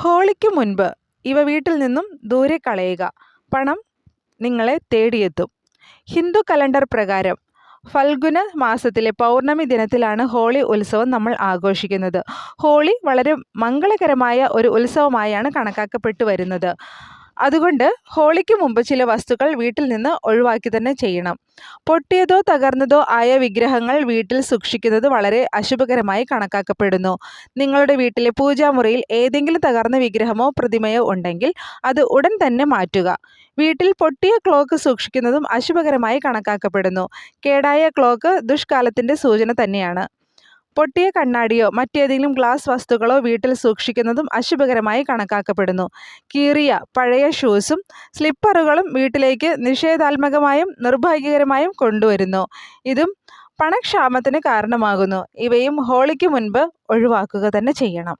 ഹോളിക്ക് മുൻപ് ഇവ വീട്ടിൽ നിന്നും ദൂരെ കളയുക. പണം നിങ്ങളെ തേടിയെത്തും. ഹിന്ദു കലണ്ടർ പ്രകാരം ഫൽഗുന മാസത്തിലെ പൗർണമി ദിനത്തിലാണ് ഹോളി ഉത്സവം നമ്മൾ ആഘോഷിക്കുന്നത്. ഹോളി വളരെ മംഗളകരമായ ഒരു ഉത്സവമായാണ് കണക്കാക്കപ്പെട്ടു വരുന്നത്. അതുകൊണ്ട് ഹോളിക്ക് മുമ്പ് ചില വസ്തുക്കൾ വീട്ടിൽ നിന്ന് ഒഴിവാക്കി തന്നെ ചെയ്യണം. പൊട്ടിയതോ തകർന്നതോ ആയ വിഗ്രഹങ്ങൾ വീട്ടിൽ സൂക്ഷിക്കുന്നത് വളരെ അശുഭകരമായി കണക്കാക്കപ്പെടുന്നു. നിങ്ങളുടെ വീട്ടിലെ പൂജാമുറിയിൽ ഏതെങ്കിലും തകർന്ന വിഗ്രഹമോ പ്രതിമയോ ഉണ്ടെങ്കിൽ അത് ഉടൻ തന്നെ മാറ്റുക. വീട്ടിൽ പൊട്ടിയ ക്ലോക്ക് സൂക്ഷിക്കുന്നതും അശുഭകരമായി കണക്കാക്കപ്പെടുന്നു. കേടായ ക്ലോക്ക് ദുഷ്കാലത്തിന്റെ സൂചന തന്നെയാണ്. പൊട്ടിയ കണ്ണാടിയോ മറ്റേതെങ്കിലും ഗ്ലാസ് വസ്തുക്കളോ വീട്ടിൽ സൂക്ഷിക്കുന്നതും അശുഭകരമായി കണക്കാക്കപ്പെടുന്നു. കീറിയ പഴയ ഷൂസും സ്ലിപ്പറുകളും വീട്ടിലേക്ക് നിഷേധാത്മകമായും നിർഭാഗ്യകരമായും കൊണ്ടുവരുന്നു. ഇതും പണക്ഷാമത്തിന് കാരണമാകുന്നു. ഇവയും ഹോളിക്ക് മുൻപ് ഒഴിവാക്കുക തന്നെ ചെയ്യണം.